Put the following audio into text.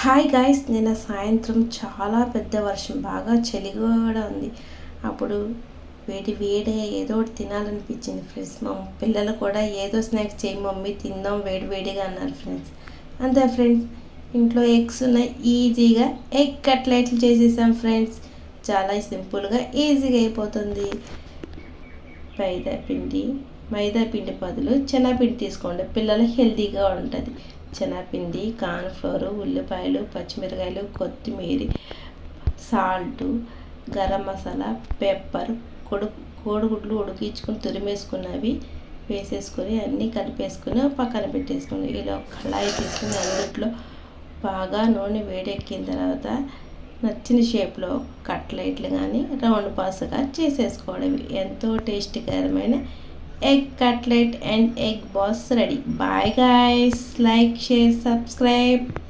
Hi guys నిన్న సాయంత్రం చాలా పెద్ద వర్షం బాగా చలి కూడా ఉంది. అప్పుడు వేడి వేడిగా ఏదో ఒకటి తినాలనిపించింది ఫ్రెండ్స్. మా పిల్లలు కూడా ఏదో స్నాక్స్ చేయి మమ్మీ తిందాం వేడి వేడిగా అన్నారు ఫ్రెండ్స్. అంతే ఫ్రెండ్స్ ఇంట్లో ఎగ్స్ ఉన్నాయి ఈజీగా ఎగ్ కట్లెట్లు చేసేసాం ఫ్రెండ్స్. చాలా సింపుల్గా ఈజీగా అయిపోతుంది. పైదా పిండి. మైదా పిండి బదులు శనగపిండి తీసుకోండి. పిల్లలు హెల్తీగా ఉంటుంది. శనగపిండి కార్న్ఫ్లోర్ ఉల్లిపాయలు పచ్చిమిరకాయలు కొత్తిమీర సాల్ట్ గరం మసాలా పెప్పర్ కొడు కోడిగుడ్లు ఉడికించుకొని తురిమేసుకున్నవి వేసేసుకొని అన్నీ కలిపేసుకొని పక్కన పెట్టేసుకుని ఇలా కళాయి తీసుకుని అన్నిట్లో బాగా నూనె వేడెక్కిన తర్వాత నచ్చిన షేప్లో కట్లెట్లు కానీ రౌండ్ పాసుగా చేసేసుకోవడం ఎంతో టేస్టీకరమైన egg cutlet and egg balls ready. Bye guys. Like share subscribe